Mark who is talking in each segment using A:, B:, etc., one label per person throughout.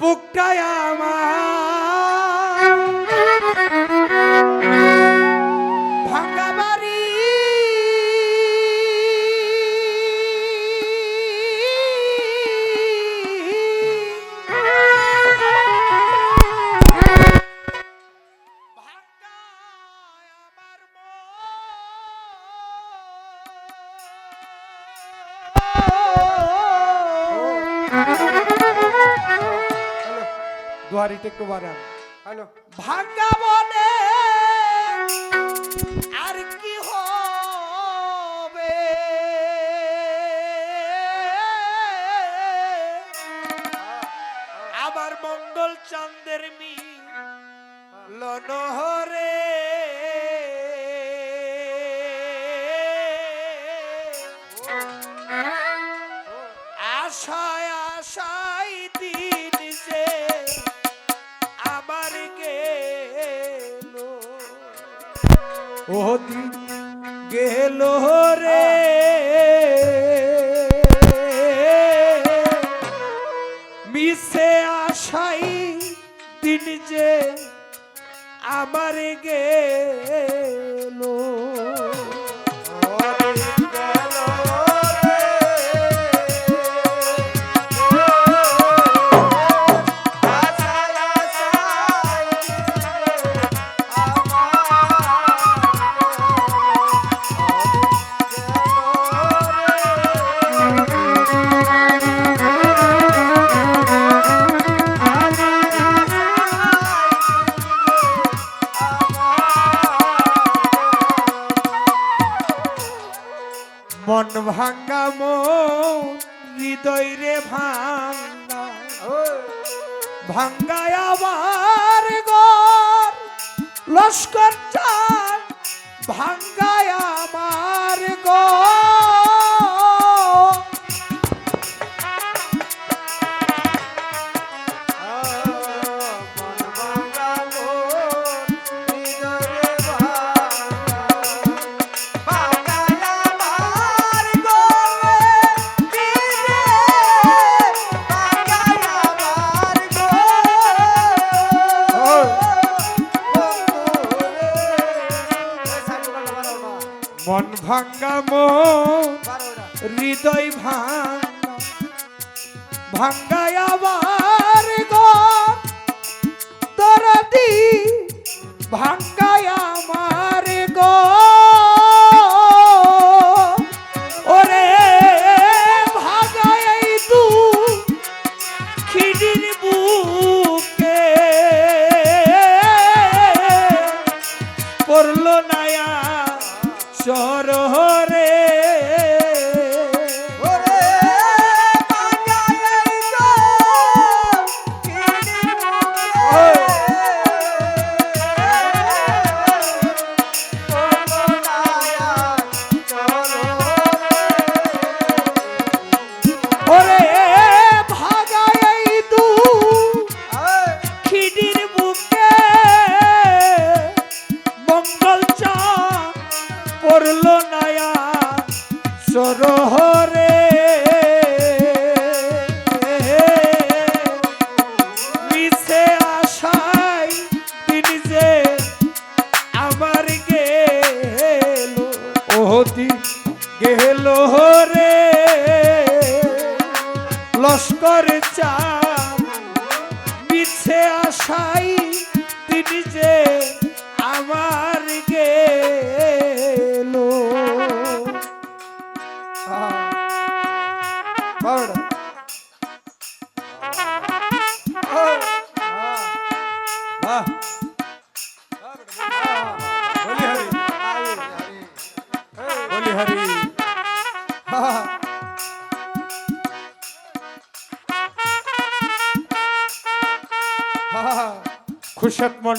A: বুকটায় আমার
B: হ্যালো।
A: ভাঙ্গা বলে আর কি হবে? আবার মঙ্গল চন্দ্রের মি লনহরে দিন গেল রে। মিশে আশাই দিন যে আমার গেল। ভাঙ্গায় আবার দরদি ভাঙ্গায়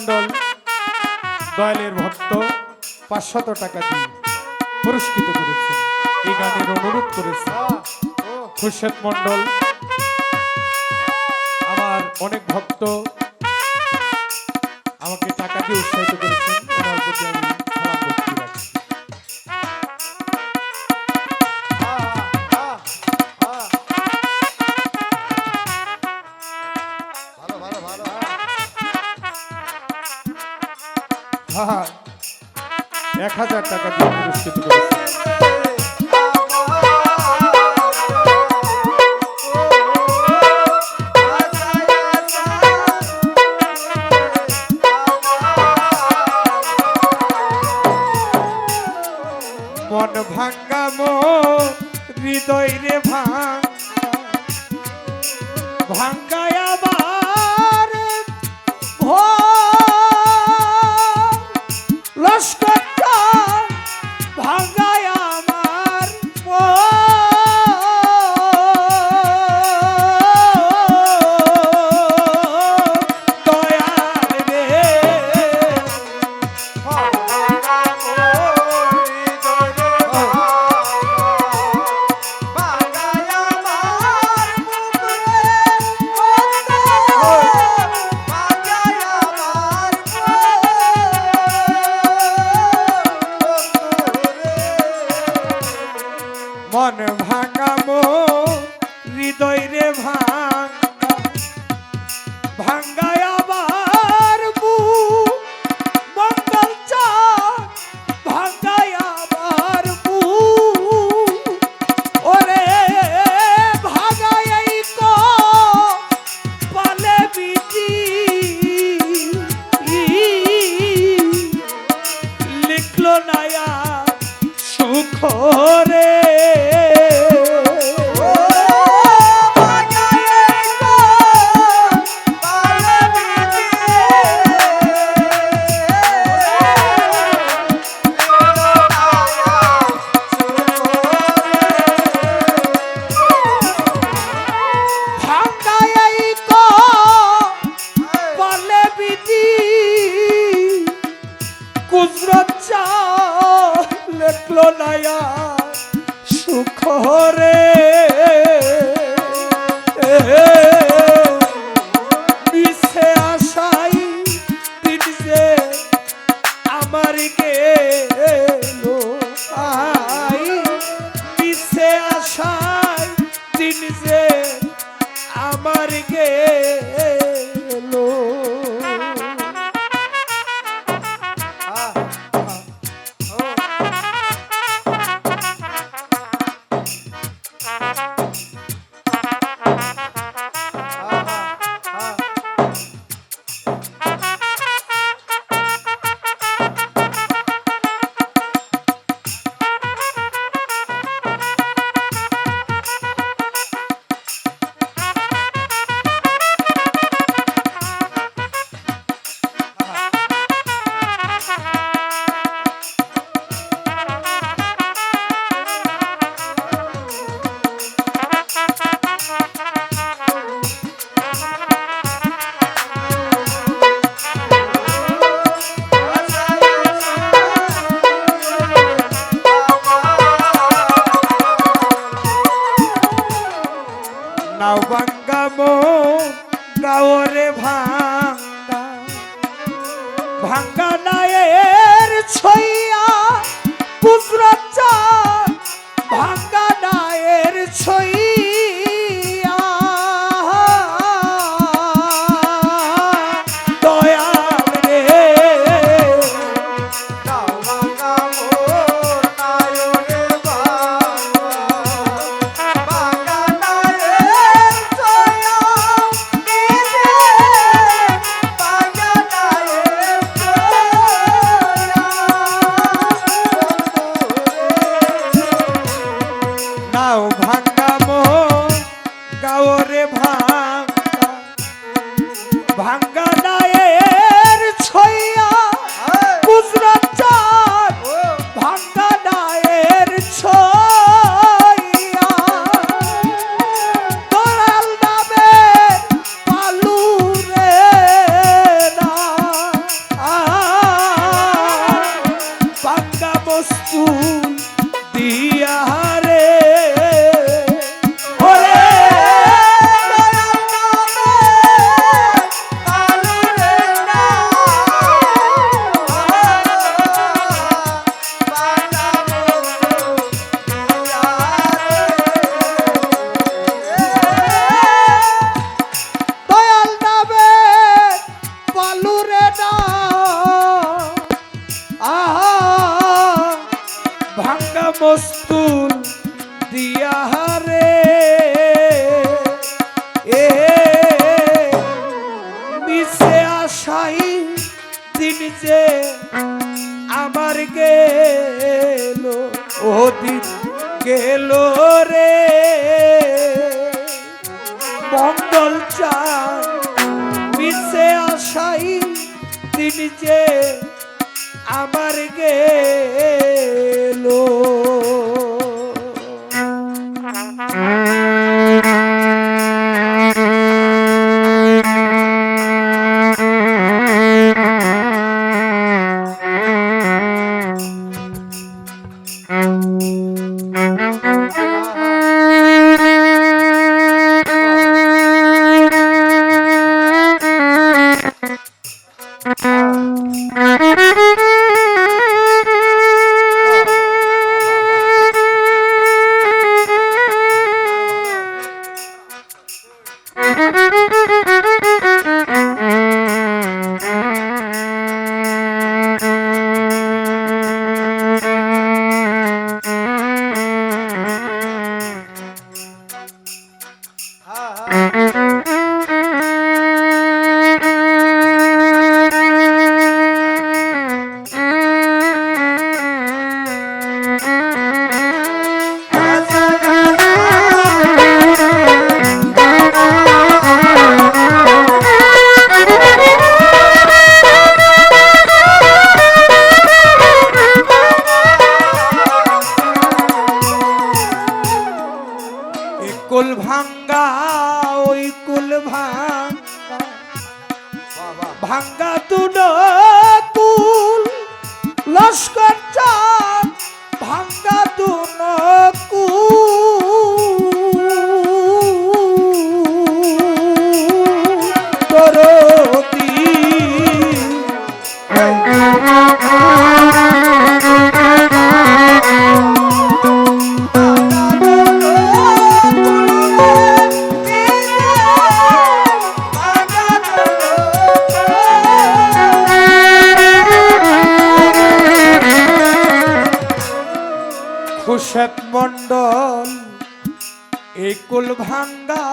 A: মন্ডল দয়ালের ভক্ত পাঁচশত টাকা দিয়ে পুরস্কৃত করেছেন। এই গানের অনুরোধ করেছেন খুরশেদ মন্ডল আমার অনেক ভক্ত আমাকে টাকা দিয়ে উৎসাহিত করেছেন। মন ভাঙ্গা মো হৃদয় রে ভাঙ্গা। ভাঙ্গায় গাও ভাঙ্গামো গাও রে ভাঙ্গ যে আমার গেল ও দিন গেল। কুল ভাঙ্গা